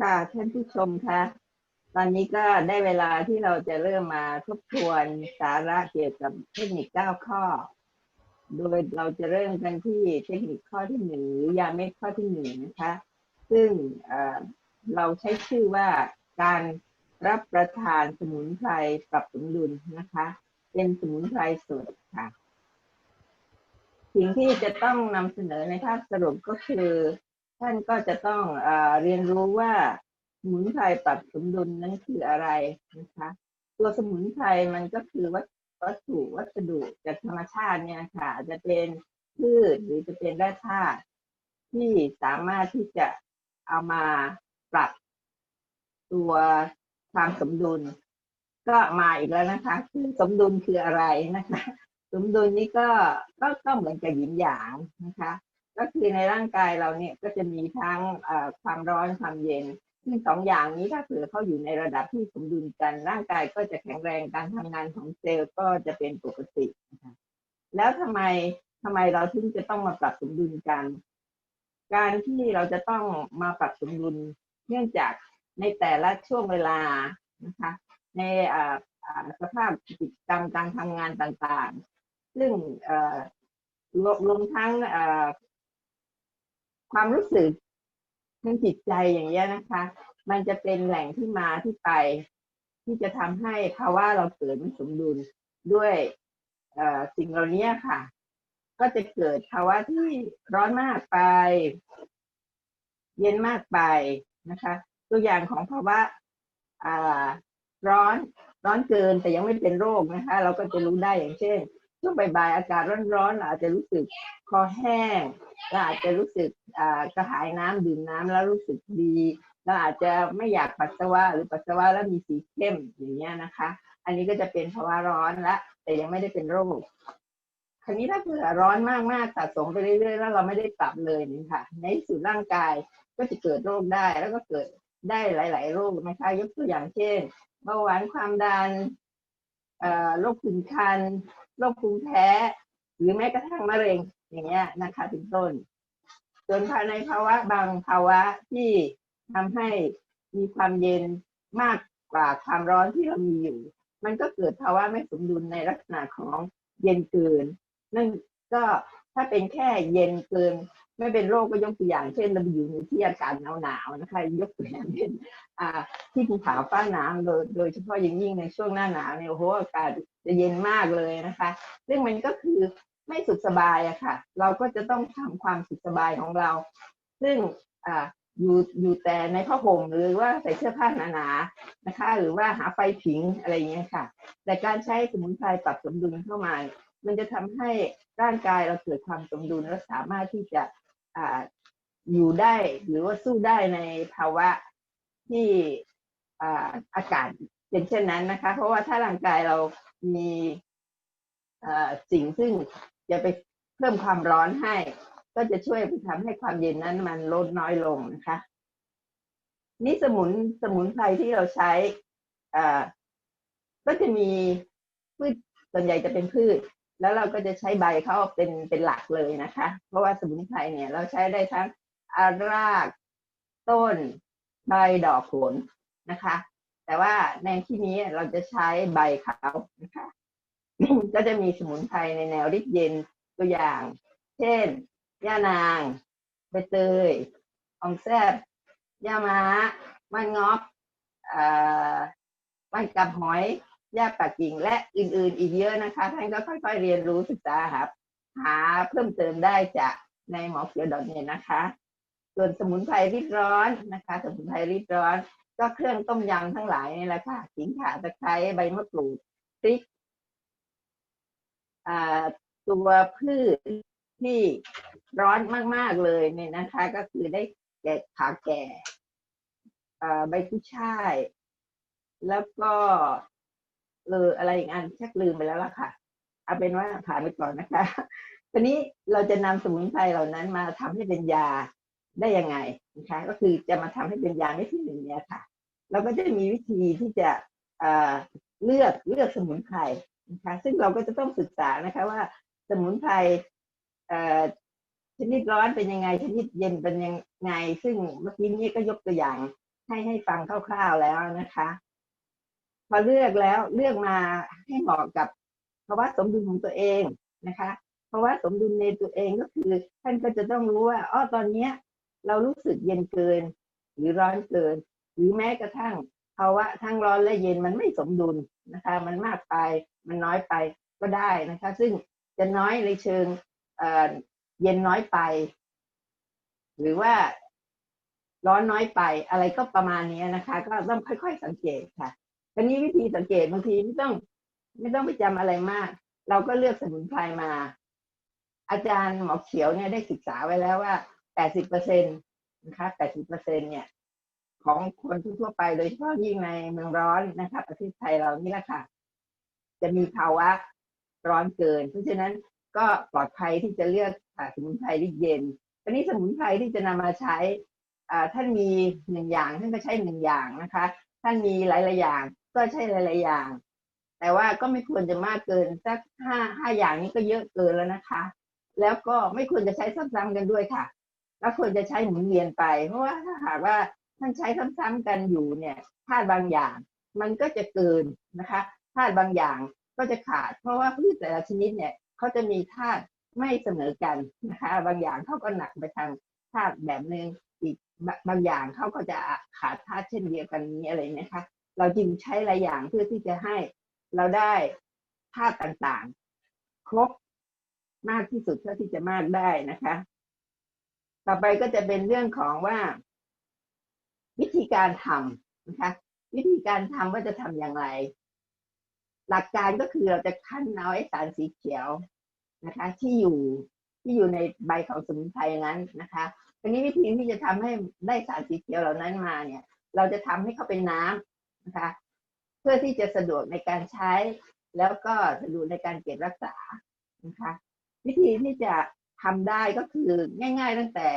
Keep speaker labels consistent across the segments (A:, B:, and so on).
A: ค่ะท่านผู้ชมคะตอนนี้ก็ได้เวลาที่เราจะเริ่มมาทบทวนสาระเกี่ยวกับเทคนิค 9 ข้อ โดยเราจะเริ่มกันที่เทคนิคข้อที่หนึ่งหรือยาเม็ดข้อที่หนึ่งนะคะ ซึ่งเอ่อเราใช้ชื่อว่าการรับประทานสมุนไพรปรับสมดุลนะคะ เป็นสมุนไพรสดค่ะ สิ่งที่จะต้องนำเสนอในภาพสรุปก็คือ ท่านก็จะต้องเอเรียนรู้ว่าสมุนไพรปรับสมดุลนั้นคืออะไรนะคะ ตัวสมุนไพรมันก็คือวัตวัตถุวัสดุจากธรรมชาติเนี่ยค่ะจจะเป็นพืชหรือจะเป็นแร่ธาตุที่สามารถที่จะเอามาปรับตัวความสมดุล ก็มาอีกแล้วนะคะ คือสมดุลคืออะไรนะคะ สมดุลนี้ก็ก็ก็เหมือนกับหยินหยางนะคะ ก็คือในร่างกายเราเนี่ยก็จะมีทั้งความร้อนความเย็น ซึ่งสองอย่างนี้ถ้าเผื่อเขาอยู่ในระดับที่สมดุลกัน ร่างกายก็จะแข็งแรงการทำงานของเซลล์ก็จะเป็นปกตินะคะแล้วทำไมทำไมเราถึงจะต้องมาปรับสมดุลกัน การที่เราจะต้องมาปรับสมดุลเนื่องจากในแต่ละช่วงเวลานะคะ ในอ่าสภาพกิจกรรมการทำงานต่างๆ ซึ่งเอ่อรวมทั้งอ่อ ความรู้สึกทางจิตใจอย่างเงี้ยนะคะ มันจะเป็นแหล่งที่มาที่ไป ที่จะทำให้ภาวะเราเกิดไม่สมดุลด้วยสิ่งเหล่านี้ค่ะ ก็จะเกิดภาวะที่ร้อนมากไป เย็นมากไปนะคะ ตัวอย่างของภาวะร้อนร้อนเกินแต่ยังไม่เป็นโรคนะคะ เราก็จะรู้ได้อย่างเช่น ช่วงบ่ายๆอากาศร้อนๆเราอาจจะรู้สึกคอแห้งเราอาจจะรู้สึกอ่ากระหายน้ำดื่มน้ำแล้วรู้สึกดีเราอาจจะไม่อยากปัสสาวะหรือปัสสาวะแล้วมีสีเข้มอย่างเงี้ยนะคะ อันนี้ก็จะเป็นภาวะร้อนละแต่ยังไม่ได้เป็นโรคคราวนี้ถ้าเผื่อร้อนมากๆสะสมไปเรื่อยๆแล้วเราไม่ได้ปรับเลยนี่ค่ะ ในที่สุดร่างกายก็จะเกิดโรคได้แล้วก็เกิดได้หลาย ๆ โรคนะคะยกตัวอย่างเช่นเบาหวานความดันอ่อโรคผื่นคัน โรคภูมิแพ้ หรือแม้กระทั่งมะเร็งอย่างเงี้ยนะคะเป็นต้น ส่วนภายในภาวะบางภาวะที่ทำให้มีความเย็นมากกว่าความร้อนที่เรามีอยู่ มันก็เกิดภาวะไม่สมดุลในลักษณะของเย็นเกิน นั่นก็ถ้าเป็นแค่เย็นเกิน ไม่เป็นโรคก็ยกตัวอย่าง เช่นเราอยู่ในที่อากาศหนาวๆนะคะ ยกตัวอย่างเช่นอ่าที่ภูเขาฟ้าหนาวโดยโดยเฉพาะอย่างยิ่งในช่วงหน้าหนาวเนี่ยโอ้โหอากาศ จะเย็นมากเลยนะคะซึ่งมันก็คือไม่สุขสบายอะค่ะ เราก็จะต้องทำความสุขสบายของเรา ซึ่งอ่าอยู่อยู่แต่ในผ้าห่มหรือว่าใส่เสื้อผ้าหนาๆนะคะ หรือว่าหาไฟผิงอะไรเงี้ยค่ะ แต่การใช้สมุนไพรปรับสมดุลเข้ามา มันจะทำให้ร่างกายเราเกิดความสมดุลและสามารถที่จะอ่าอยู่ได้หรือว่าสู้ได้ในภาวะที่อ่าอากาศ เป็นเช่นนั้นนะคะ เพราะว่าถ้าร่างกายเรามีสิ่งซึ่งจะไปเพิ่มความร้อนให้ ก็จะช่วยไปทำให้ความเย็นนั้นมันลดน้อยลงนะคะ นี่สมุนสมุนไพรที่เราใช้ก็จะมีพืชส่วนใหญ่จะเป็นพืช แล้วเราก็จะใช้ใบเขาเป็นเป็นหลักเลยนะคะ เพราะว่าสมุนไพรเนี่ยเราใช้ได้ทั้งอาราก ต้น ใบดอกผลนะคะ แต่ว่าในที่นี้เราจะใช้ใบเขานะคะก็จะมีสมุนไพรในแนวริดเย็นตัวอย่าง เช่นย่านางใบเตยออมแซบย่าม้ามันงอกมันกับหอยย่าปักกิ่งและอื่นๆ อีกเยอะนะคะ ท่านก็ค่อยๆเรียนรู้ศึกษาครับหาเพิ่มเติมได้จากในหมอเขียวดอทเน็ตนะคะ ส่วนสมุนไพรริดร้อนนะคะ สมุนไพรริดร้อน ก็เครื่องต้มยำทั้งหลายนี่แหละค่ะขิงข่าตะไคร้ใบมะกรูดพริกตัวพืชที่ร้อนมาก ๆ เลยเนี่ยนะคะ ก็คือได้แก่ขาแก่ใบกุ้ยช่าย แล้วก็เอออะไรอีกอันชักลืมไปแล้วล่ะค่ะ เอาเป็นว่าผ่านไปก่อนนะคะ ทีนี้เราจะนำสมุนไพรเหล่านั้นมาทำให้เป็นยา ได้ยังไงนะคะก็คือจะมาทำให้เป็นยาไม่ที่หนึ่งเนี่ยค่ะเราก็จะมีวิธีที่จะเอ่อเลือกเลือกสมุนไพรนะคะซึ่งเราก็จะต้องศึกษานะคะว่าสมุนไพรเอ่อชนิดร้อนเป็นยังไง ชนิดเย็นเป็นยังไง ซึ่งเมื่อกี้นี้ก็ยกตัวอย่างให้ให้ฟังคร่าวๆแล้วนะคะ พอเลือกแล้วเลือกมาให้เหมาะกับภาวะสมดุลของตัวเองนะคะภาวะสมดุลในตัวเองก็คือ ท่านก็จะต้องรู้ว่าอ้อตอนเนี้ย เรารู้สึกเย็นเกิน หรือร้อนเกิน หรือแม้กระทั่งภาวะทั้งร้อนและเย็นมันไม่สมดุลนะคะ มันมากไปมันน้อยไปก็ได้นะคะ ซึ่งจะน้อยในเชิงเเย็นน้อยไป หรือว่าร้อนน้อยไปอะไรก็ประมาณนี้นะคะ ก็ต้องค่อย ๆ สังเกตค่ะทีนี้วิธีสังเกตบางทีไม่ต้อง ไม่ต้องไปจำอะไรมาก เราก็เลือกสมุนไพรมา อาจารย์หมอเขียวเนี่ยได้ศึกษาไว้แล้วว่า 80เปอร์เซ็นตนะคะ80เปอร์เซ็นเนี่ย ของคนทั่วไปโดยเฉพาะยิ่งในเมืองร้อนนะคะประเทศไทยเรานี่แหละค่ะ จะมีภาวะร้อนเกิน เพราะฉะนั้นก็ปลอดภัยที่จะเลือกสมุนไพรที่เย็นทีนี้สมุนไพรที่จะนำมาใช้ท่านมีหนึ่งอย่างท่านก็ใช้หนึ่งอย่างนะคะ ท่านมีหลายๆอย่างก็ใช้หลายๆอย่าง แต่ว่าก็ไม่ควรจะมากเกินสักห้าห้าอย่างนี้ก็เยอะเกินแล้วนะคะ แล้วก็ไม่ควรจะใช้ซ้ำๆกันด้วยค่ะ แล้วควรจะใช้หมุนเวียนไป เพราะว่าถ้าหากว่าท่านใช้ซ้ำๆกันอยู่เนี่ยธาตุบางอย่างมันก็จะเกินนะคะธาตุบางอย่างก็จะขาด เพราะว่าพืชแต่ละชนิดเนี่ยเขาจะมีธาตุไม่เสมอกันนะคะบางอย่างเขาก็หนักไปทางธาตุแบบหนึ่งอีกบางบางอย่างเขาก็จะขาดธาตุเช่นเดียวกันนี้อะไรนะคะเราจึงใช้หลายอย่างเพื่อที่จะให้เราได้ธาตุต่างๆ ครบมากที่สุดเท่าที่จะมากได้นะคะ ต่อไปก็จะเป็นเรื่องของว่า วิธีการทำนะคะ วิธีการทำว่าจะทำอย่างไร หลักการก็คือเราจะคั้นเอาไอสารสีเขียวนะคะ ที่อยู่ที่อยู่ในใบของสมุนไพรนั้นนะคะทีนี้วิธีที่จะทำให้ได้สารสีเขียวเหล่านั้นมาเนี่ย เราจะทำให้เขาเป็นน้ำนะคะ เพื่อที่จะสะดวกในการใช้แล้วก็สะดวกในการเก็บรักษานะคะ วิธีที่จะ ทำได้ก็คือง่าย ๆ ตั้งแต่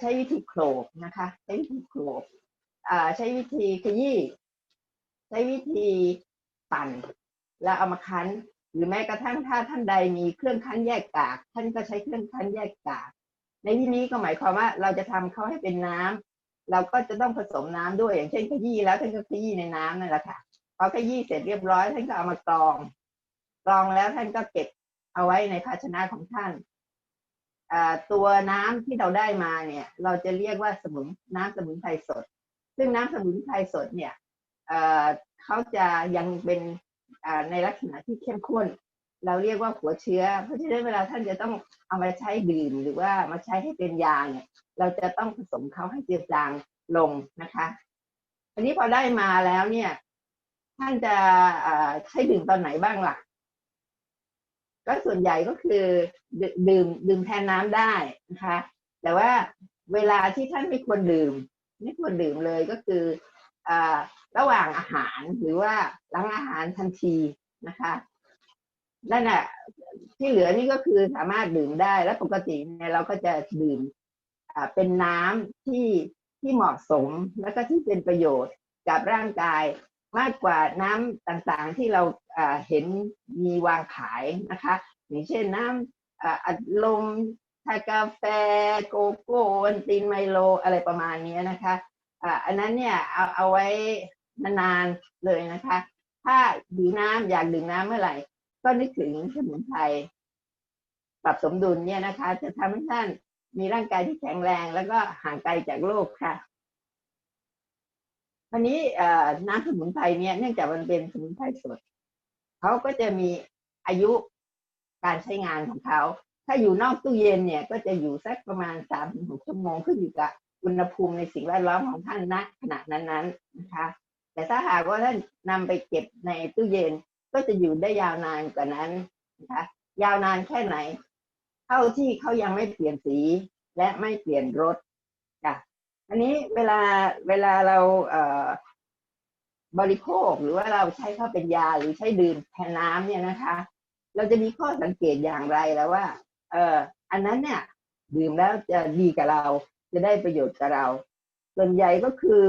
A: ใช้วิธีโขลกนะคะใช้วิธีโขลกใช้วิธีขยี้ใช้วิธีปั่น แล้วเอามาคั้น หรือแม้กระทั่งถ้าท่านใดมีเครื่องคั้นแยกกาก ท่านก็ใช้เครื่องคั้นแยกกาก ในที่นี้ก็หมายความว่าเราจะทำเขาให้เป็นน้ำเราก็จะต้องผสมน้ำด้วยอย่างเช่นขยี้แล้วท่านก็ขยี้ในน้ำนั่นแหละค่ะพอขยี้เสร็จเรียบร้อยท่านก็เอามากรองกรองแล้วท่านก็เก็บเอาไว้ในภาชนะของท่าน ตัวน้ำที่เราได้มาเนี่ย เราจะเรียกว่าสมุนน้ำสมุนไพรสด ซึ่งน้ำสมุนไพรสดเนี่ยเขาจะยังเป็นในลักษณะที่เข้มข้น เราเรียกว่าหัวเชื้อ เพราะฉะนั้นเวลาท่านจะต้องเอามาใช้ดื่มหรือว่ามาใช้ให้เป็นยาเนี่ย เราจะต้องผสมเขาให้เจือจางลงนะคะอันนี้พอได้มาแล้วเนี่ย ท่านจะใช้ดื่มตอนไหนบ้างล่ะ ก็ส่วนใหญ่ก็คือดื่มดื่มแทนน้ำได้นะคะ แต่ว่าเวลาที่ท่านไม่ควรดื่ม ไม่ควรดื่มเลยก็คืออระหว่างอาหารหรือว่าหลังอาหารทันทีนะคะนั่นแหะที่เหลือนี่ก็คือสามารถดื่มได้และปกติเนี่ยเราก็จะดื่มเป็นน้ำที่ที่เหมาะสมแล้วก็ที่เป็นประโยชน์กับร่างกาย มากกว่าน้ำต่างๆที่เราเห็นมีวางขายนะคะอย่างเช่นน้ำอ่าอัดลมชากาแฟโกโก้วันตินไมโลอะไรประมาณนี้นะคะอันนั้นเนี่ยเอาเอาไว้นานๆเลยนะคะ ถ้าดื่มน้ำอยากดื่มน้ำเมื่อไหร่ ก็นึกถึงสมุนไพรปรับสมดุลเนี่ยนะคะ จะทำให้ท่านมีร่างกายที่แข็งแรง แล้วก็ห่างไกลจากโรคค่ะ วันนี้น้ำสมุนไพรเนี่ยเนื่องจากมันเป็นสมุนไพรสดเขาก็จะมีอายุการใช้งานของเขา ถ้าอยู่นอกตู้เย็นเนี่ยก็จะอยู่สักประมาณสามถึงหกชั่วโมงขึ้นอยู่กับอุณหภูมิในสิ่งแวดล้อมของท่านณขณะนั้นๆนะคะ แต่ถ้าหากว่าท่านนำไปเก็บในตู้เย็นก็จะอยู่ได้ยาวนานกว่านั้นนะคะยาวนานแค่ไหน เท่าที่เขายังไม่เปลี่ยนสีและไม่เปลี่ยนรส อันนี้เวลาเวลาเราเบริโภคหรือว่าเราใช้เข้าเป็นยาหรือใช้ดื่มแทนน้ำเนี่ยนะคะ เราจะมีข้อสังเกตอย่างไรแล้วว่า เอออันนั้นเนี่ย ดื่มแล้วจะดีกับเรา จะได้ประโยชน์กับเรา ส่วนใหญ่ก็คือ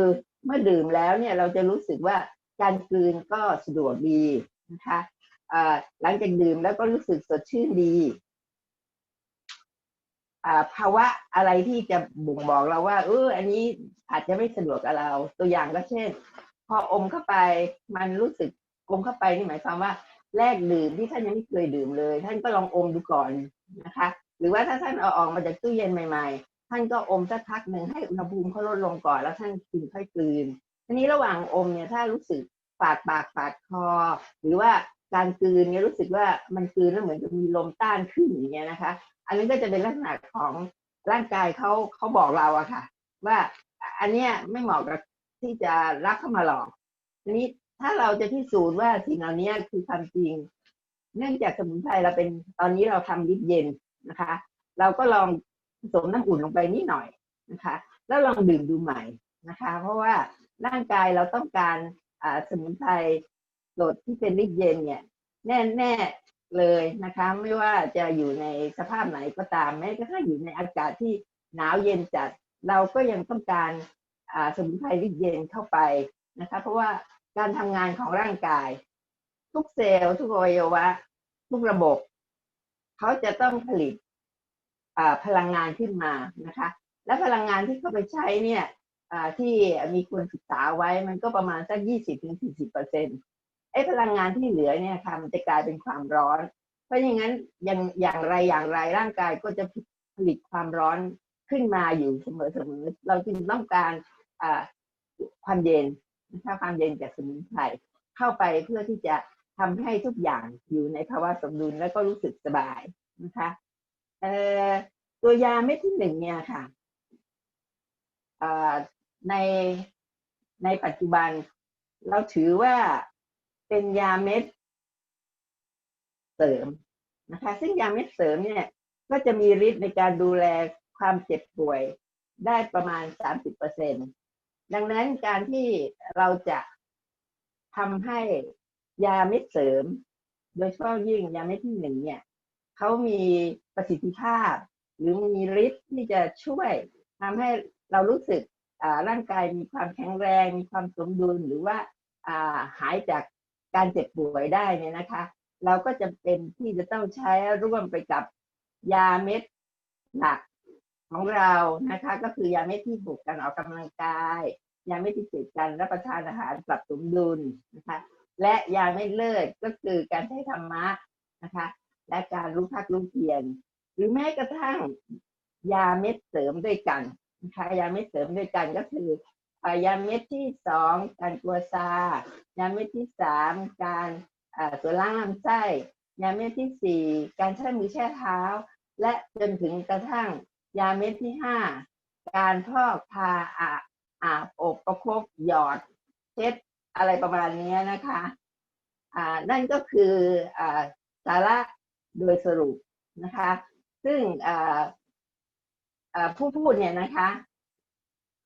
A: เมื่อดื่มแล้วเนี่ยเราจะรู้สึกว่าการกลืนก็สะดวกดีนะคะหลังจากดื่มแล้วก็รู้สึกสดชื่นดี ภาวะอะไรที่จะบ่งบอกเราว่า เอออันนี้อาจจะไม่สะดวกกับเรา ตัวอย่างก็เช่น พออมเข้าไปมันรู้สึกอมเข้าไปนี่หมายความว่าแรกดื่มที่ท่านยังไม่เคยดื่มเลย ท่านก็ลองอมดูก่อนนะคะ หรือว่าถ้าท่านเอาออกมาจากตู้เย็นใหม่ๆ ท่านก็อมสักพักหนึ่งให้อุณหภูมิเขาลดลงก่อนแล้วท่านกินค่อยกลืนทีนี้ระหว่างอมเนี่ยถ้ารู้สึกปาดปากปาดคอ หรือว่า การกลืนเนี่ยรู้สึกว่ามันกลืนแล้วเหมือนจะมีลมต้านขึ้นอย่างเงี้ยนะคะ อันนี้ก็จะเป็นลักษณะของร่างกายเขาเขาบอกเราอะค่ะ ว่าอันเนี้ยไม่เหมาะกับที่จะรับเข้ามาหรอกทีนี้ถ้าเราจะพิสูจน์ว่าสิ่งเหล่านี้คือความจริง เนื่องจากสมุนไพรเราเป็นตอนนี้เราทำลิปเย็นนะคะ เราก็ลองผสมน้ำอุ่นลงไปนิดหน่อยนะคะ แล้วลองดื่มดูใหม่นะคะ เพราะว่าร่างกายเราต้องการสมุนไพร สดที่เป็นลิปเย็นเนี่ย แน่แน่ๆเลยนะคะ ไม่ว่าจะอยู่ในสภาพไหนก็ตามแม้กระทั่งอยู่ในอากาศที่หนาวเย็นจัด เราก็ยังต้องการสมุนไพรลิปเย็นเข้าไปนะคะ เพราะว่าการทำงานของร่างกาย ทุกเซลล์ทุกอวัยวะ ทุกระบบ เขาจะต้องผลิตพลังงานขึ้นมานะคะ และพลังงานที่เขาไปใช้เนี่ยที่มีคนศึกษาไว้มันก็ประมาณสักยี่สิบถึง ไอ้พลังงานที่เหลือเนี่ยค่ะมันจะกลายเป็นความร้อน เพราะอย่างนั้นอย่างอย่างไรอย่างไรร่างกายก็จะผลิตความร้อนขึ้นมาอยู่เสมอเสมอเราจึงต้องการความเย็นนะคะความเย็นจากสมุนไพรเข้าไปเพื่อที่จะทำให้ทุกอย่างอยู่ในภาวะสมดุลแล้วก็รู้สึกสบายนะคะตัวยาเม็ดที่หนึ่งเนี่ยค่ะในในปัจจุบันเราถือว่า เป็นยาเม็ด เสริมนะคะ ซึ่งยาเม็ดเสริมเนี่ย ก็จะมีฤทธิ์ในการดูแลความเจ็บป่วยได้ประมาณ 30%ดังนั้นการที่เราจะทำให้ยาเม็ดเสริม โดยเฉพาะยิ่งยาเม็ดที่หนึ่งเนี่ยเขามีประสิทธิภาพ หรือมีฤทธิ์ที่จะช่วยทำให้เรารู้สึกร่างกายมีความแข็งแรง มีความสมดุลหรือว่าหายจาก การเจ็บป่วยได้เนี่ยนะคะ เราก็จะเป็นที่จะต้องใช้ร่วมไปกับยาเม็ดหลักของเรานะคะ ก็คือยาเม็ดที่บุกการออกกำลังกาย ยาเม็ดที่เกิดการรับประทานอาหารปรับสมดุลนะคะ และยาเม็ดเลิศก็คือการใช้ธรรมะนะคะ และการรู้พักรู้เพียรหรือแม้กระทั่งยาเม็ดเสริมด้วยกันนะคะยาเม็ดเสริมด้วยกันก็คือ ยาเม็ดที่สองการกลัวซายาเม็ดที่สามการอ่าตัวล่างลำไส้ยาเม็ดที่สี่การใช้มือแช่เท้า และจนถึงกระทั่งยาเม็ดที่ห้าการพอกทาอาอาบอบประคบหยอดเช็ดอะไรประมาณนี้นะคะอ่านั่นก็คืออ่าสาระโดยสรุปนะคะ ซึ่งอ่าผู้พูดเนี่ยนะคะ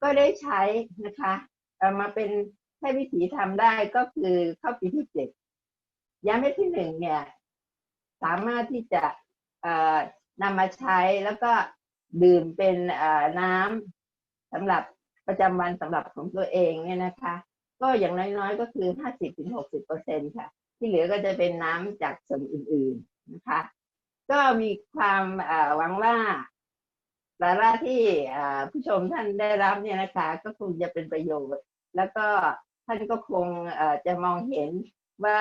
A: ก็ได้ใช้นะคะมาเป็นให้วิถีทำได้ก็คือเข้าปีที่เจ็ดยาเม็ดที่หนึ่งเนี่ย สามารถที่จะเอ่อนำมาใช้แล้วก็ดื่มเป็นน้ำสำหรับประจำวันสำหรับของตัวเองเนี่ยนะคะ ก็อย่างน้อยๆก็คือห้าสิบถึงหกสิบเปอร์เซ็นค่ะ ที่เหลือก็จะเป็นน้ำจากส่วนอื่นๆนะคะ ก็มีความหวังว่า สาระที่ผู้ชมท่านได้รับเนี่ยนะคะ ก็คงจะเป็นประโยชน์ แล้วก็ท่านก็คงจะมองเห็นว่า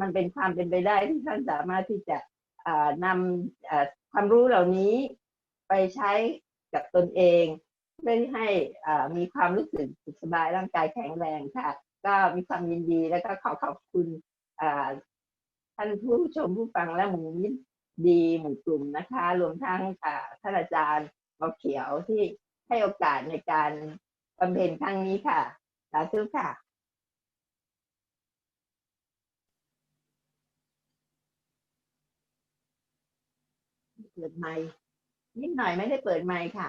A: มันเป็นความเป็นไปได้ที่ท่านสามารถที่จะนำความรู้เหล่านี้ไปใช้กับตนเองเพื่อให้มีความรู้สึกสุขสบายร่างกายแข็งแรงค่ะ ก็มีความยินดีแล้วก็ขอขอบคุณท่านผู้ชมผู้ฟังและหมู่มิตรดีหมู่กลุ่มนะคะ รวมทั้งท่านอาจารย์ หมอเขียวที่ให้โอกาสในการบำเพ็ญครั้งนี้ค่ะ สาธุค่ะ เปิดไมค์นิดหน่อยไม่ได้เปิดไมค์ค่ะ